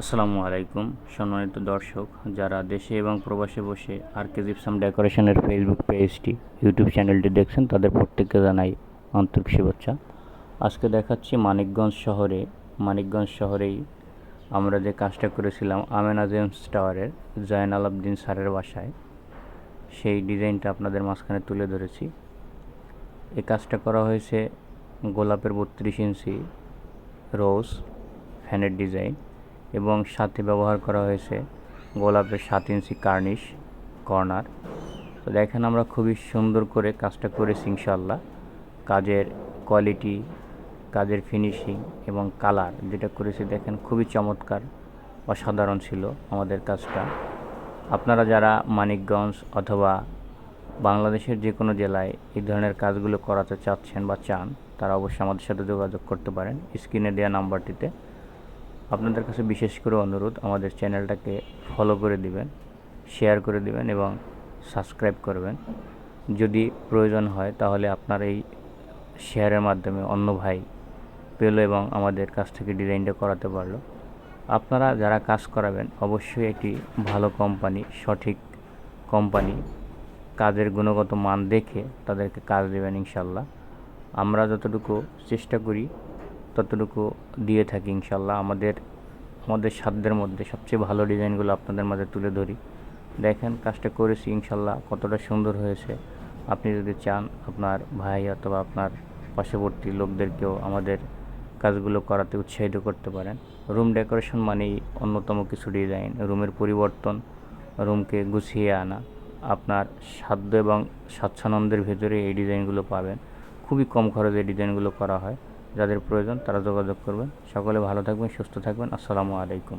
আসসালামু আলাইকুম। সম্মানিত দর্শক, যারা দেশে এবং প্রবাসে বসে আর কে জিপসাম ডেকোরেশনের ফেসবুক পেজটি ইউটিউব চ্যানেলটি দেখছেন, তাদের প্রত্যেককে জানাই আন্তরিক শুভেচ্ছা। আজকে দেখাচ্ছি মানিকগঞ্জ শহরে। মানিকগঞ্জ শহরেই আমরা যে কাজটা করেছিলাম, আমেনা জেমস টাওয়ারের, জয়নাল আবদিন স্যারের বাসায়, সেই ডিজাইনটা আপনাদের মাঝখানে তুলে ধরেছি। এই কাজটা করা হয়েছে গোলাপের বত্রিশ ইঞ্চি রোজ ফ্যানের ডিজাইন। এবং সাথে ব্যবহার করা হয়েছে গোলাপের সাত ইঞ্চি কার্নিশ কর্নার। তো দেখেন আমরা খুবই সুন্দর করে কাজটা করেছি ইনশাল্লাহ কাজের কোয়ালিটি, কাজের ফিনিশিং এবং কালার যেটা করেছি দেখেন খুবই চমৎকার, অসাধারণ ছিল আমাদের কাজটা। আপনারা যারা মানিকগঞ্জ অথবা বাংলাদেশের যে কোনো জেলায় এই ধরনের কাজগুলো করাতে চাচ্ছেন বা চান, তারা অবশ্যই আমাদের সাথে যোগাযোগ করতে পারেন। স্ক্রিনে দেওয়া নাম্বারটিতে আপনাদের কাছে বিশেষ করে অনুরোধ, আমাদের চ্যানেলটাকে ফলো করে দিবেন শেয়ার করে দিবেন এবং সাবস্ক্রাইব করবেন। যদি প্রয়োজন হয় তাহলে আপনার এই শেয়ারের মাধ্যমে অন্য ভাই পেল এবং আমাদের কাছ থেকে ডিজাইনটা করাতে পারল। আপনারা যারা কাজ করাবেন, অবশ্যই একটি ভালো কোম্পানি সঠিক কোম্পানি কাজের গুণগত মান দেখে তাদেরকে কাজ দেবেন ইনশাল্লাহ। আমরা যতটুকু চেষ্টা করি ততটুকু দিয়ে থাকি ইনশাল্লাহ আমাদের আমাদের সাধ্যের মধ্যে সবচেয়ে ভালো ডিজাইনগুলো আপনাদের মাঝে তুলে ধরি। দেখেন কাজটা করেছি ইনশাল্লাহ কতটা সুন্দর হয়েছে। আপনি যদি চান আপনার ভাই অথবা আপনার পার্শ্ববর্তী লোকদেরকেও আমাদের কাজগুলো করাতে উৎসাহিত করতে পারেন। রুম ডেকোরেশন মানেই অন্যতম কিছু ডিজাইন। রুমের পরিবর্তন, রুমকে গুছিয়ে আনা, আপনার সাধ্য এবং স্বাচ্ছানন্দের ভেতরে এই ডিজাইনগুলো পাবেন। খুবই কম খরচে ডিজাইনগুলো করা হয়। যাদের প্রয়োজন তারা যোগাযোগ করবেন। সকলে ভালো থাকবেন সুস্থ থাকবেন। আসসালামু আলাইকুম।